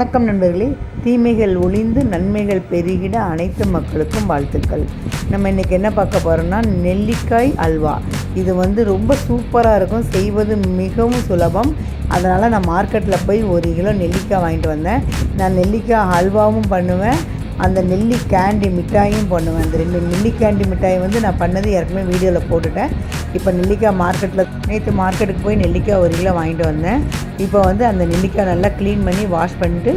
வணக்கம் நண்பர்களே. தீமைகள் ஒளிந்து நன்மைகள் பெருகிட அனைத்து மக்களுக்கும் வாழ்த்துக்கள். நம்ம இன்றைக்கி என்ன பார்க்க போகிறோம்னா நெல்லிக்காய் அல்வா. இது வந்து ரொம்ப சூப்பராக இருக்கும். செய்வது மிகவும் சுலபம். அதனால் நான் மார்க்கெட்டில் போய் ஒரு கிலோ நெல்லிக்காய் வாங்கிட்டு வந்தேன். நான் நெல்லிக்காய் அல்வாவும் பண்ணுவேன். அந்த நெல்லி கேண்டி மிட்டாயும் பண்ணுவேன். அந்த ரெண்டு நெல்லி கேண்டி மிட்டாய் வந்து நான் பண்ணது ஏற்கனவே வீடியோவில் போட்டுட்டேன். இப்போ நெல்லிக்காய் மார்க்கெட்டில் நேற்று மார்க்கெட்டுக்கு போய் நெல்லிக்காய் ஒரு கிலோ வாங்கிட்டு வந்தேன். இப்போ வந்து அந்த நெல்லிக்காய் நல்லா க்ளீன் பண்ணி வாஷ் பண்ணிட்டு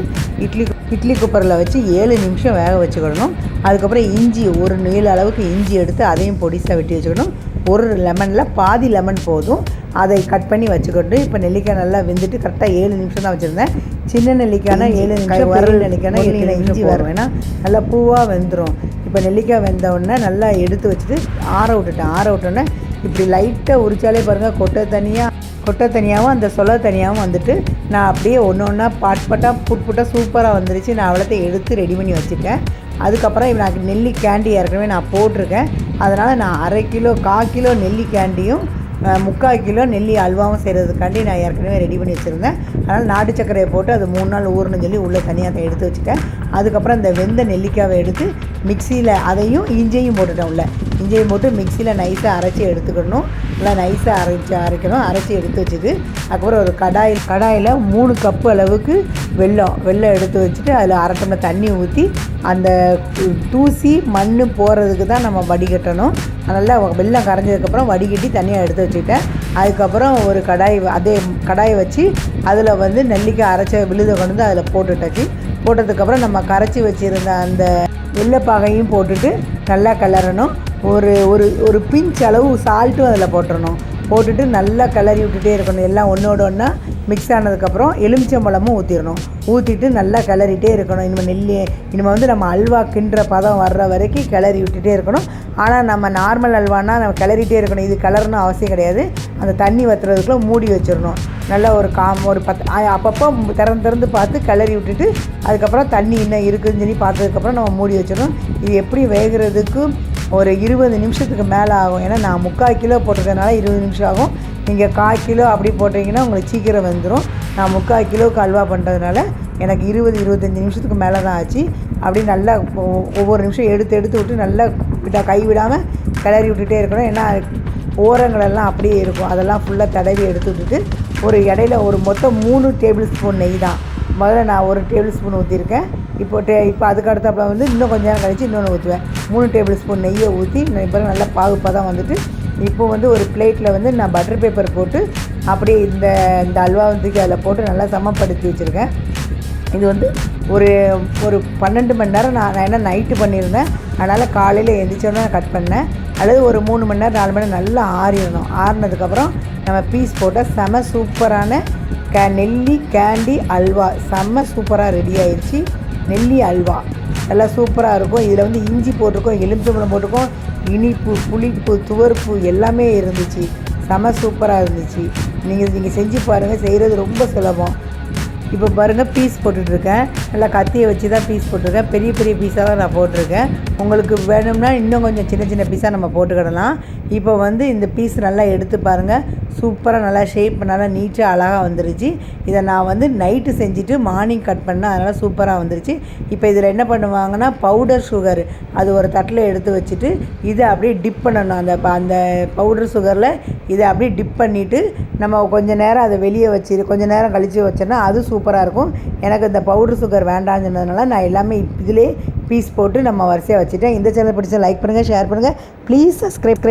இட்லி இட்லி குப்பரில் வச்சு ஏழு நிமிஷம் வேக வச்சுக்கிடணும் அதுக்கப்புறம் இஞ்சி ஒரு நீள அளவுக்கு இஞ்சி எடுத்து அதையும் பொடிசாக வெட்டி வச்சுக்கணும். ஒரு லெமனில் பாதி லெமன் போதும். அதை கட் பண்ணி வச்சுக்கிட்டு இப்போ நெல்லிக்காய் நல்லா வெந்துட்டு கரெக்டாக ஏழு நிமிஷம் தான் வச்சுருந்தேன். சின்ன நெல்லிக்காய்னா ஏழு நிமிஷம் வரல் நெல்லிக்காய்னா எட்டு இஞ்சி வரும் ஏன்னா நல்லா பூவாக வெந்துடும் இப்போ நெல்லிக்காய் வெந்தவுடனே நல்லா எடுத்து வச்சுட்டு ஆற விட்டுட்டேன். ஆற விட்டோன்னே இப்படி லைட்டாக உரிச்சாலே பாருங்கள் கொட்டை தனியாக கொட்டை தனியாகவும் அந்த சொலை தனியாகவும் வந்துட்டு நான் அப்படியே ஒன்று ஒன்றா பாட் பாட்டாக புட் புட்டாக சூப்பராக வந்துருச்சு. நான் அவ்வளோத்தையும் எடுத்து ரெடி பண்ணி வச்சுட்டேன். அதுக்கப்புறம் இப்போ நான் நெல்லி கேண்டி ஏற்கனவே நான் போட்டிருக்கேன். அதனால் நான் அரை கிலோ கால் கிலோ நெல்லி கேண்டியும் முக்கால் கிலோ நெல்லி அல்வாவும் செய்கிறதுக்காண்டி நான் ஏற்கனவே ரெடி பண்ணி வச்சுருந்தேன். அதனால் நாட்டு சர்க்கரையை போட்டு அது மூணு நாள் ஊறணும்னு சொல்லி உள்ளே தனியாக எடுத்து வச்சுட்டேன். அதுக்கப்புறம் இந்த வெந்த நெல்லிக்காவை எடுத்து மிக்சியில் அதையும் இஞ்சியும் போட்டுட்டோம்ல உள்ள. இஞ்சியும் போட்டு மிக்சியில் நைஸாக அரைச்சி எடுத்துக்கணும். நல்லா நைஸாக அரைச்சி அரைக்கணும். அரைச்சி எடுத்து வச்சுட்டு அதுக்கப்புறம் ஒரு கடாயில் கடாயில் மூணு கப்பு அளவுக்கு வெல்லம். வெல்லம் எடுத்து வச்சுட்டு அதில் அரை டம்ளர் தண்ணி ஊற்றி அந்த தூசி மண் போகிறதுக்கு தான் நம்ம வடிகட்டணும். நல்லா வெல்லம் கரைஞ்சதுக்கப்புறம் வடிகட்டி தனியாக எடுத்து வச்சுக்கிட்டேன். அதுக்கப்புறம் ஒரு கடாய் அதே கடாயை வச்சு அதில் வந்து நெல்லிக்காய் அரைச்ச விழுதை கொண்டு வந்து அதில் போட்டுட்டாச்சு. போட்டதுக்கப்புறம் நம்ம கரைச்சி வச்சுருந்த அந்த வெள்ளைப்பாகையும் போட்டுட்டு நல்லா கிளறணும். ஒரு ஒரு ஒரு பிஞ்ச் அளவு சால்ட்டும் அதில் போட்டுடணும் போட்டுட்டு நல்லா கிளறி விட்டுட்டே இருக்கணும். எல்லாம் ஒன்றோட ஒன்றா மிக்ஸ் ஆனதுக்கப்புறம் எலுமிச்சம்பழமும் ஊற்றிடணும் ஊற்றிட்டு நல்லா கிளறிட்டே இருக்கணும். இனிமேல் நெல்லி இனிமேல் வந்து நம்ம அல்வா கிண்டுற பதம் வர்ற வரைக்கும் கிளறி விட்டுட்டே இருக்கணும். ஆனால் நம்ம நார்மல் அல்வானா நம்ம கிளறிட்டே இருக்கணும். இது கிளறணும் அவசியம் கிடையாது. அந்த தண்ணி வத்துறதுக்குள்ளே மூடி வச்சிடணும். நல்லா ஒரு காம் ஒரு பத்து அப்பப்போ திறந்து திறந்து பார்த்து கிளறி விட்டுட்டு அதுக்கப்புறம் தண்ணி இன்னும் இருக்குதுன்னு சொல்லி பார்த்ததுக்கப்புறம் நம்ம மூடி வச்சிடணும். இது எப்படி வேகிறதுக்கு ஒரு இருபது நிமிஷத்துக்கு மேலே ஆகும். ஏன்னா நான் முக்கால் கிலோ போட்டிருக்கனால இருபது நிமிஷம் ஆகும். நீங்கள் கால் கிலோ அப்படி போட்டிங்கன்னா உங்களுக்கு சீக்கிரம் வந்துடும் நான் முக்கால் கிலோவுக்கு அல்வா பண்ணுறதுனால எனக்கு இருபது இருபத்தஞ்சி நிமிஷத்துக்கு மேலே தான் ஆச்சு. அப்படி நல்லா ஒவ்வொரு நிமிஷம் எடுத்து எடுத்து விட்டு நல்லா விட்டா கை விடாமல் கிளறி விட்டுட்டே இருக்கணும். ஏன்னா ஓரங்களெல்லாம் அப்படியே இருக்கும். அதெல்லாம் ஃபுல்லாக தடவி எடுத்து விட்டுட்டு ஒரு இடையில ஒரு மொத்தம் மூணு டேபிள் ஸ்பூன் நெய் தான். முதல்ல நான் ஒரு டேபிள் ஸ்பூன் ஊற்றிருக்கேன் இப்போ டே இப்போ அதுக்கு அடுத்தாப்புல வந்து இன்னும் கொஞ்ச நேரம் கழிச்சு இன்னொன்று ஊற்றுவேன் மூணு டேபிள் ஸ்பூன் நெய்யை ஊற்றி இப்போ நல்லா பாகுப்பாக தான் வந்துட்டு இப்போ வந்து ஒரு பிளேட்டில் வந்து நான் பட்டர் பேப்பர் போட்டு அப்படியே இந்த இந்த அல்வா வந்து அதில் போட்டு நல்லா சமப்படுத்தி வச்சுருக்கேன். இது வந்து ஒரு ஒரு பன்னெண்டு மணி நேரம் நான் நான் என்ன நைட்டு பண்ணியிருந்தேன் அதனால் காலையில் எழுந்திரிச்சோன்னே கட் பண்ணேன். அல்லது ஒரு மூணு மணி நேரம் நாலு மணி நேரம் நல்லா ஆறிடணும். ஆறினதுக்கப்புறம் நம்ம பீஸ் போட்டால் செம சூப்பரான க நெல்லி கேண்டி அல்வா. செம்ம சூப்பராக ரெடி ஆயிடுச்சு நெல்லி அல்வா. நல்லா சூப்பராக இருக்கும். இதில் வந்து இஞ்சி போட்டிருக்கோம் எலுமிச்சம்பழம் போட்டிருக்கோம் இனிப்பு புளிப்பு துவர்ப்பு எல்லாமே இருந்துச்சு. செம சூப்பராக இருந்துச்சு. நீங்கள் நீங்கள் செஞ்சு பாருங்கள் செய்கிறது ரொம்ப சுலபம். இப்போ பாருங்கள் பீஸ் போட்டுட்ருக்கேன். நல்லா கத்தியை வச்சு தான் பீஸ் போட்டிருக்கேன். பெரிய பெரிய பீஸாக தான் நான் போட்டிருக்கேன். உங்களுக்கு வேணும்னா இன்னும் கொஞ்சம் சின்ன சின்ன பீஸாக நம்ம போட்டுக்கிடலாம். இப்போ வந்து இந்த பீஸ் நல்லா எடுத்து பாருங்கள் சூப்பராக நல்லா ஷேப் நல்லா நீட்டாக அழகாக வந்துருச்சு. இதை நான் வந்து நைட்டு செஞ்சுட்டு மார்னிங் கட் பண்ணேன் அதனால் சூப்பராக வந்துருச்சு. இப்போ இதில் என்ன பண்ணுவாங்கன்னா பவுடர் சுகர் அது ஒரு தட்டில் எடுத்து வச்சுட்டு இதை அப்படியே டிப் பண்ணணும். அந்த ப- அந்த பவுடர் சுகரில் இதை அப்படியே டிப் பண்ணிவிட்டு நம்ம கொஞ்சம் நேரம் அதை வெளியே வச்சு கொஞ்சம் நேரம் கழித்து வச்சோன்னா அது சூப்பராக இருக்கும். எனக்கு இந்த பவுடர் சுகர் வேண்டாம்னு சொன்னதுனால நான் எல்லாமே இதிலே பீஸ் போட்டு நம்ம வரிசையாக வச்சுட்டேன். இந்த சேனல் பிடிச்சா லைக் பண்ணுங்கள் ஷேர் பண்ணுங்கள் ப்ளீஸ் சப்ஸ்கிரைப்